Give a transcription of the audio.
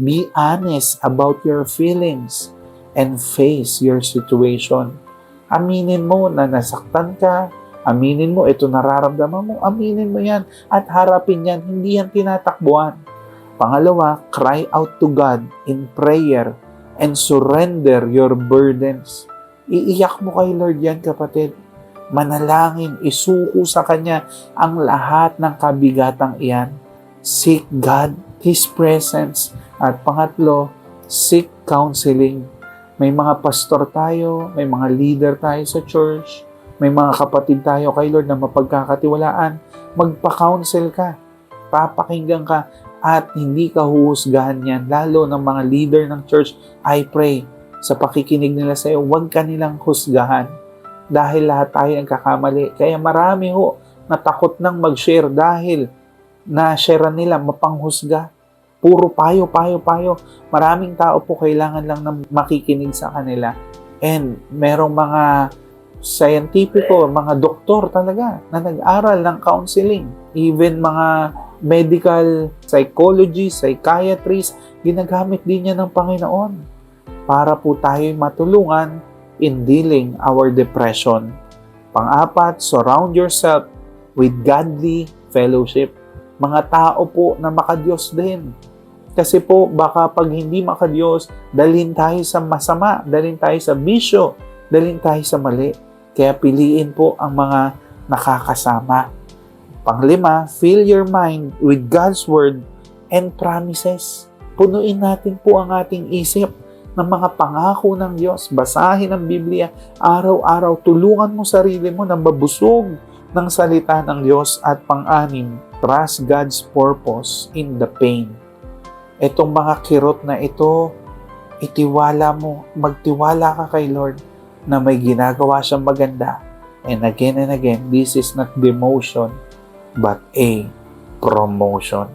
be honest about your feelings and face your situation. Aminin mo na nasaktan ka, aminin mo ito nararamdaman mo, aminin mo yan at harapin yan, hindi yan tinatakbuhan. Pangalawa, cry out to God in prayer and surrender your burdens. Iiyak mo kay Lord yan kapatid. Manalangin, isuko sa Kanya ang lahat ng kabigatang iyan. Seek God, His presence. At pangatlo, seek counseling. May mga pastor tayo, may mga leader tayo sa church, may mga kapatid tayo kay Lord na mapagkakatiwalaan. Magpa-counsel ka, papakinggan ka, at hindi ka huhusgahan yan, lalo ng mga leader ng church. I pray, sa pakikinig nila sa iyo, huwag ka nilang husgahan dahil lahat tayo nagkakamali. Kaya marami ho na takot nang mag-share dahil na-share nila mapanghusga. Puro payo, payo, payo. Maraming tao po kailangan lang na makikinig sa kanila. And merong mga scientifico, mga doktor talaga na nag-aral ng counseling. Even mga medical psychology, psychiatrist, ginagamit din niya ng Panginoon para po tayo matulungan in dealing our depression. Pang-apat, surround yourself with godly fellowship. Mga tao po na makadiyos din. Kasi po, baka pag hindi makadiyos, dalhin tayo sa masama, dalhin tayo sa bisyo, dalhin tayo sa mali. Kaya piliin po ang mga nakakasama. Panglima, fill your mind with God's Word and promises. Punuin natin po ang ating isip ng mga pangako ng Diyos. Basahin ang Biblia araw-araw. Tulungan mo sarili mo na mabusog ng salita ng Diyos. At pang-anim, trust God's purpose in the pain. Itong mga kirot na ito, itiwala mo, magtiwala ka kay Lord na may ginagawa siyang maganda. And again and again, this is not demotion, but a promotion.